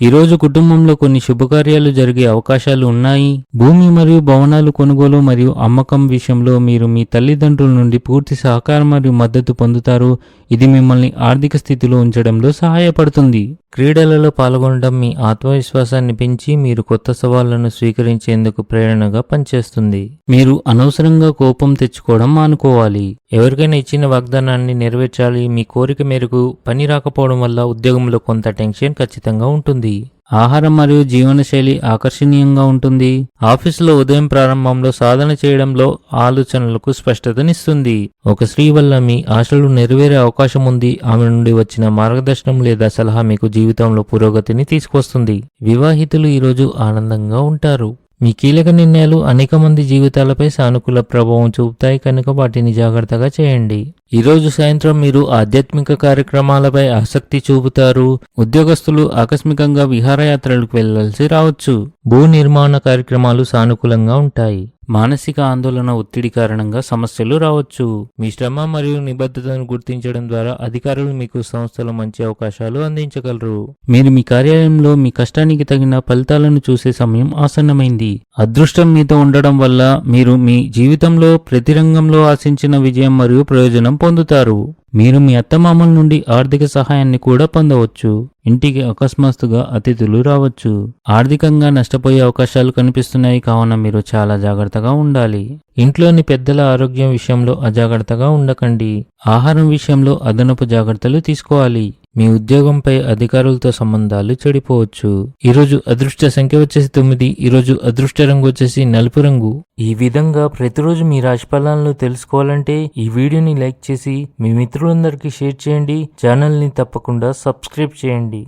ఈరోజు కుటుంబంలో కొన్ని శుభకార్యాలు జరిగే అవకాశాలు ఉన్నాయి. భూమి మరియు భవనాలు కొనుగోలు మరియు అమ్మకం విషయంలో మీరు మీ తల్లిదండ్రుల నుండి పూర్తి సహకారం మరియు మద్దతు పొందుతారు. ఇది మిమ్మల్ని ఆర్థిక స్థితిలో ఉంచడంలో సహాయపడుతుంది. క్రీడలలో పాల్గొనడం మీ ఆత్మవిశ్వాసాన్ని పెంచి మీరు కొత్త సవాళ్ళను స్వీకరించేందుకు ప్రేరణగా పనిచేస్తుంది. మీరు అనవసరంగా కోపం తెచ్చుకోవడం మానుకోవాలి. ఎవరికైనా ఇచ్చిన వాగ్దానాన్ని నెరవేర్చాలి. మీ కోరిక మేరకు పని రాకపోవడం వల్ల ఉద్యోగంలో కొంత టెన్షన్ ఖచ్చితంగా ఉంటుంది. ఆహారం మరియు జీవనశైలి ఆకర్షణీయంగా ఉంటుంది. ఆఫీసులో ఉదయం ప్రారంభంలో సాధన చేయడంలో ఆలోచనలకు స్పష్టతనిస్తుంది. ఒక స్త్రీ వల్ల మీ ఆశలు నెరవేరే అవకాశం ఉంది. ఆమె నుండి వచ్చిన మార్గదర్శనం లేదా సలహా మీకు జీవితంలో పురోగతిని తీసుకొస్తుంది. వివాహితులు ఈరోజు ఆనందంగా ఉంటారు. మీ కీలక నిర్ణయాలు అనేక మంది జీవితాలపై సానుకూల ప్రభావం చూపుతాయి కనుక వాటిని జాగ్రత్తగా చేయండి. ఈరోజు సాయంత్రం మీరు ఆధ్యాత్మిక కార్యక్రమాలపై ఆసక్తి చూపుతారు ఉద్యోగస్తులు ఆకస్మికంగా విహారయాత్రలకు వెళ్ళాల్సి రావచ్చు. భూ నిర్మాణ కార్యక్రమాలు సానుకూలంగా ఉంటాయి. మానసిక ఆందోళన ఒత్తిడి కారణంగా సమస్యలు రావచ్చు. మీ శ్రమ మరియు నిబద్ధతను గుర్తించడం ద్వారా అధికారులు మీకు సంస్థలో మంచి అవకాశాలు అందించగలరు. మీరు మీ కార్యాలయంలో మీ కష్టానికి తగిన ఫలితాలను చూసే సమయం ఆసన్నమైంది. అదృష్టం మీతో ఉండడం వల్ల మీరు మీ జీవితంలో ప్రతి రంగంలో ఆశించిన విజయం మరియు ప్రయోజనం పొందుతారు. మీరు మీ అత్తమామల నుండి ఆర్థిక సహాయాన్ని కూడా పొందవచ్చు. ఇంటికి అకస్మాత్తుగా అతిథులు రావచ్చు. ఆర్థికంగా నష్టపోయే అవకాశాలు కనిపిస్తున్నాయి కావున మీరు చాలా జాగ్రత్తగా ఉండాలి. ఇంట్లోని పెద్దల ఆరోగ్యం విషయంలో అజాగ్రత్తగా ఉండకండి. ఆహారం విషయంలో అదనపు జాగ్రత్తలు తీసుకోవాలి. మీ ఉద్యోగంపై అధికారులతో సంబంధాలు చెడిపోవచ్చు. ఈరోజు అదృష్ట సంఖ్య వచ్చేసి తొమ్మిది. ఈరోజు అదృష్ట రంగు వచ్చేసి నలుపు రంగు. ఈ విధంగా ప్రతిరోజు మీ రాశి ఫలాలను తెలుసుకోవాలంటే ఈ వీడియోని లైక్ చేసి మీ మిత్రులందరికీ షేర్ చేయండి. ఛానల్ని తప్పకుండా సబ్స్క్రైబ్ చేయండి.